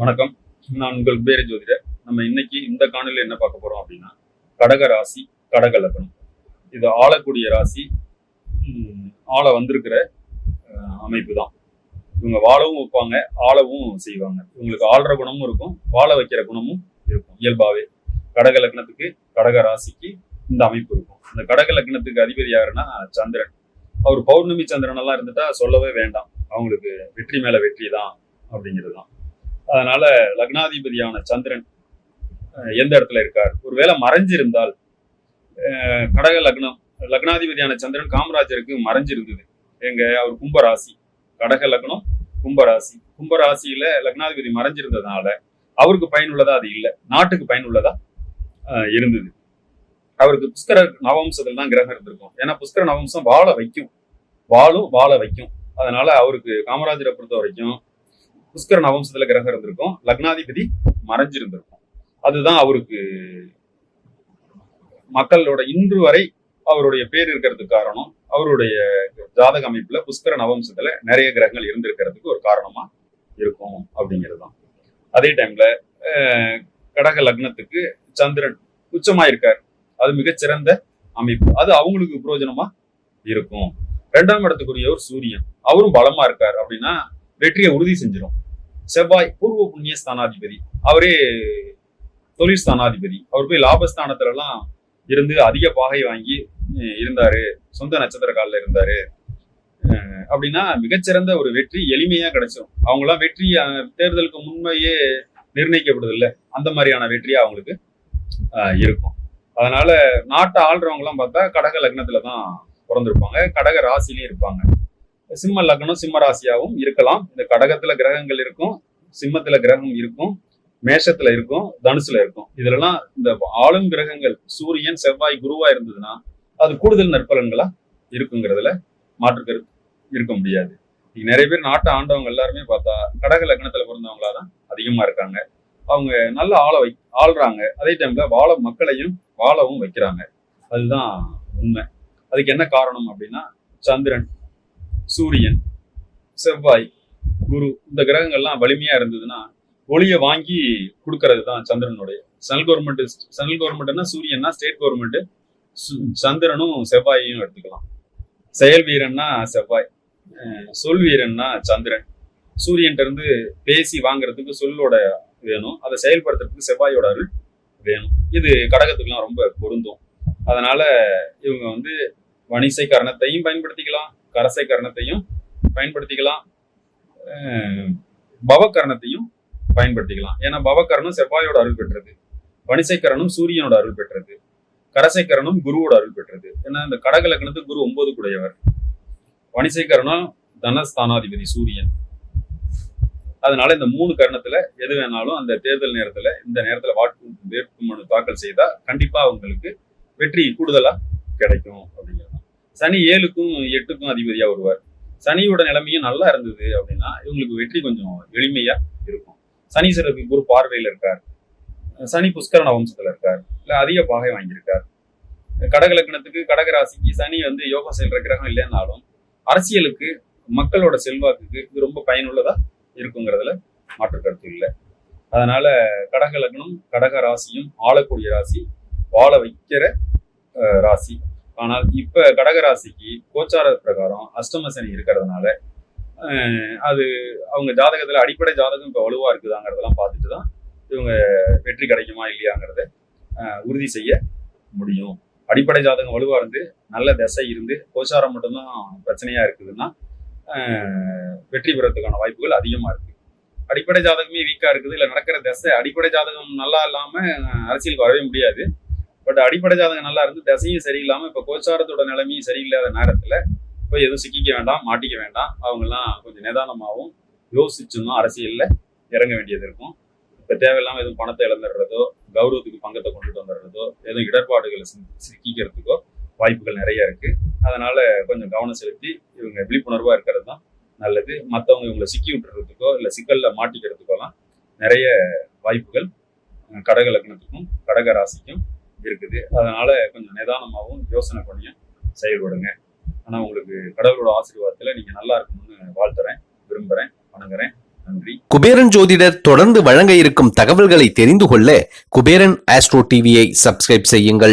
வணக்கம். நான் உங்கள் பேரு ஜோதிடர். நம்ம இன்னைக்கு இந்த காணொலியில் என்ன பார்க்க போறோம் அப்படின்னா கடக ராசி கடக லக்னம். இது ஆளக்கூடிய ராசி ம், ஆள வந்திருக்கிற அமைப்பு தான் இவங்க வாழவும் வைப்பாங்க ஆளவும் செய்வாங்க. இவங்களுக்கு ஆள்ற குணமும் இருக்கும் வாழ வைக்கிற குணமும் இருக்கும் இயல்பாவே. கடக லக்னத்துக்கு கடக ராசிக்கு இந்த அமைப்பு இருக்கும். அந்த கடக லக்னத்துக்கு அதிபதி யாருன்னா சந்திரன். அவர் பௌர்ணமி சந்திரன் எல்லாம் இருந்துட்டா சொல்லவே வேண்டாம். அவங்களுக்கு வெற்றி மேல வெற்றி தான் அப்படிங்கிறது தான் அதனால லக்னாதிபதியான சந்திரன் எந்த இடத்துல இருக்கார்? ஒருவேளை மறைஞ்சிருந்தால் கடக லக்னம் லக்னாதிபதியான சந்திரன் காமராஜருக்கு மறைஞ்சிருந்தது. எங்க அவர் கும்பராசி. கடக லக்னம் கும்பராசி. கும்பராசியில லக்னாதிபதி மறைஞ்சிருந்ததுனால அவருக்கு பயனுள்ளதா அது இல்லை. நாட்டுக்கு பயனுள்ளதா இருந்தது. அவருக்கு புஷ்கர நவம்சத்துல தான் கிரகம் இருந்திருக்கும். ஏன்னா புஷ்கர நவம்சம் வாழ வைக்கும். வாழும் வாழ வைக்கும். அதனால அவருக்கு காமராஜரை பொறுத்த வரைக்கும் புஷ்கர நவம்சத்துல கிரகம் இருந்திருக்கும். லக்னாதிபதி மறைஞ்சிருந்திருக்கும். அதுதான் அவருக்கு மக்களோட இன்று வரை அவருடைய பேர் இருக்கிறதுக்கு காரணம். அவருடைய ஜாதக அமைப்புல புஷ்கர நவம்சத்துல நிறைய கிரகங்கள் இருந்திருக்கிறதுக்கு ஒரு காரணமா இருக்கும் அப்படிங்கிறது தான் அதே டைம்ல கடக லக்னத்துக்கு சந்திரன் உச்சமா இருக்கார் அது மிகச்சிறந்த அமைப்பு. அது அவங்களுக்கு பிரயோஜனமா இருக்கும். ரெண்டாம் இடத்துக்குரியவர் சூரியன். அவரும் பலமா இருக்கார் அப்படின்னா வெற்றியை உறுதி செஞ்சிடும் செவ்வாய் பூர்வ புண்ணிய ஸ்தானாதிபதி. அவரே தொழில் ஸ்தானாதிபதி. அவர் போய் லாபஸ்தானத்துல எல்லாம் இருந்து அதிக பாகை வாங்கி இருந்தாரு. சொந்த நட்சத்திர காலில் இருந்தாரு அப்படின்னா மிகச்சிறந்த ஒரு வெற்றி எளிமையா கிடைச்சிடும் அவங்களாம் வெற்றி தேர்தலுக்கு முன்மையே நிர்ணயிக்கப்படுது இல்லை அந்த மாதிரியான வெற்றியா அவங்களுக்கு இருக்கும். அதனால நாட்டை ஆள்றவங்க எல்லாம் பார்த்தா கடக லக்னத்துல தான் பிறந்திருப்பாங்க. கடக ராசிலையும் இருப்பாங்க. சிம்ம லக்னம் சிம்ம ராசியாகவும் இருக்கலாம். இந்த கடகத்துல கிரகங்கள் இருக்கும் சிம்மத்துல கிரகம் இருக்கும் மேஷத்துல இருக்கும் தனுசுல இருக்கும். இதுலலாம் இந்த ஆளும் கிரகங்கள் சூரியன் செவ்வாய் குருவா இருந்ததுன்னா அது கூடுதல் நற்பலன்களா இருக்குங்கிறதுல மாற்று கருத்து இருக்க முடியாது. இன்னைக்கு நிறைய பேர் நாட்டை ஆண்டவங்க எல்லாருமே பார்த்தா கடக லக்னத்துல பிறந்தவங்களா தான் அதிகமா இருக்காங்க. அவங்க நல்ல ஆள வை ஆள்றாங்க. அதே டைம்ல வாழ மக்களையும் வாழவும் வைக்கிறாங்க. அதுதான் உண்மை. அதுக்கு என்ன காரணம் அப்படின்னா சந்திரன். சூரியன் செவ்வாய் குரு இந்த கிரகங்கள்லாம் வலிமையா இருந்ததுன்னா ஒளியை வாங்கி கொடுக்கறது தான் சந்திரனுடைய. சென்ட்ரல் கவர்மெண்ட் சென்ட்ரல் கவர்மெண்ட்னா சூரியன்னா ஸ்டேட் கவர்மெண்ட் சந்திரனும் செவ்வாயையும் எடுத்துக்கலாம். செயல் வீரன்னா செவ்வாய் சொல் வீரன்னா சந்திரன். சூரியன்ட்ட இருந்து பேசி வாங்குறதுக்கு சொல்லோட வேணும். அதை செயல்படுத்துறதுக்கு செவ்வாயோட அருள் வேணும். இது கடகத்துக்குலாம் ரொம்ப பொருந்தும். அதனால இவங்க வந்து வணிசை கரணத்தையும் பயன்படுத்திக்கலாம் கரசை கரணத்தையும் பயன்படுத்திக்கலாம் பவக்கரணத்தையும் பயன்படுத்திக்கலாம். ஏன்னா பவகரணம் செவ்வாயோட அருள் பெற்றது. வணிசைக்கரணம் சூரியனோட அருள் பெற்றது. கரசைக்கரணம் குருவோட அருள் பெற்றது. ஏன்னா இந்த கடக லக்னத்துக்கு குரு ஒன்பது கூடையவர். வணிசைக்கரணம் தனஸ்தானாதிபதி சூரியன். அதனால இந்த மூணு கரணத்துல எது வேணாலும் அந்த தேர்தல் நேரத்துல இந்த நேரத்துல வாக்கு வேட்புமனு தாக்கல் செய்தா கண்டிப்பா அவங்களுக்கு வெற்றி கூடுதலா கிடைக்கும் அப்படிங்கிறது. சனி ஏழுக்கும் எட்டுக்கும் அதிபதியா வருவார். சனியோட நிலைமையும் நல்லா இருந்தது அப்படின்னா இவங்களுக்கு வெற்றி கொஞ்சம் எளிமையா இருக்கும். சனீஸ்வரருக்கு குரு பார்வையில் இருக்கார். சனி புஷ்கரண வம்சத்துல இருக்கார். இல்ல அதிக பாகை வாங்கியிருக்கார். கடக லக்னத்துக்கு கடக ராசிக்கு சனி வந்து யோகா செல்ற கிரகம் இல்லைன்னாலும் அரசியலுக்கு மக்களோட செல்வாக்குக்கு இது ரொம்ப பயனுள்ளதா இருக்குங்கிறதுல மாற்று கருத்து இல்லை. அதனால கடக லக்னம் கடக ராசியும் ஆளக்கூடிய ராசி வாழ வைக்கிற ராசி. ஆனால் இப்ப கடக ராசிக்கு கோச்சார பிரகாரம் அஷ்டம சனி இருக்கிறதுனால அது அவங்க ஜாதகத்துல அடிப்படை ஜாதகம் இப்ப வலுவா இருக்குதாங்கிறதெல்லாம் பார்த்துட்டு தான் இவங்க வெற்றி கிடைக்குமா இல்லையாங்கிறத உறுதி செய்ய முடியும். அடிப்படை ஜாதகம் வலுவா இருந்து நல்ல திசை இருந்து கோச்சாரம் மட்டும்தான் பிரச்சனையா இருக்குதுன்னா வெற்றி பெறத்துக்கான வாய்ப்புகள் அதிகமா இருக்கு. அடிப்படை ஜாதகமே வீக்கா இருக்குது இல்ல நடக்கிற திசை அடிப்படை ஜாதகம் நல்லா இல்லாம அரசியலுக்கு வரவே முடியாது. பட் அடிப்படை ஜாதகம் நல்லா இருந்து திசையும் சரியில்லாமல் இப்போ கோச்சாரத்தோட நிலைமையும் சரியில்லாத நேரத்தில் போய் எதுவும் சிக்கிக்க வேண்டாம் மாட்டிக்க வேண்டாம். அவங்கெல்லாம் கொஞ்சம் நிதானமாகவும் யோசிச்சும் தான் இறங்க வேண்டியது இருக்கும். இப்போ தேவையில்லாமல் எதுவும் பணத்தை இழந்துடுறதோ கௌரவத்துக்கு பங்கத்தை கொண்டுட்டு வந்துடுறதோ எதுவும் இடர்பாடுகளை சிக்கிக்கிறதுக்கோ வாய்ப்புகள் நிறைய இருக்கு. அதனால கொஞ்சம் கவனம் செலுத்தி இவங்க விழிப்புணர்வாக இருக்கிறது தான் நல்லது. மற்றவங்க இவங்களை சிக்கி விட்டுறதுக்கோ இல்லை சிக்கலில் மாட்டிக்கிறதுக்கோலாம் நிறைய வாய்ப்புகள் கடக லக்னத்துக்கும் கடக ராசிக்கும் இருக்குது. அதனால கொஞ்சம் நிதானமாகவும் யோசனை பண்ணியும் செயல்படுங்க. ஆனால் உங்களுக்கு கடவுளோட ஆசீர்வாதத்தில் நீங்கள் நல்லா இருக்கணும்னு வாழ்த்துறேன் விரும்புகிறேன் வணங்குறேன். நன்றி. குபேரன் ஜோதிடர் தொடர்ந்து வழங்க இருக்கும் தகவல்களை தெரிந்து கொள்ள குபேரன் ஆஸ்ட்ரோ டிவியை சப்ஸ்கிரைப் செய்யுங்கள்.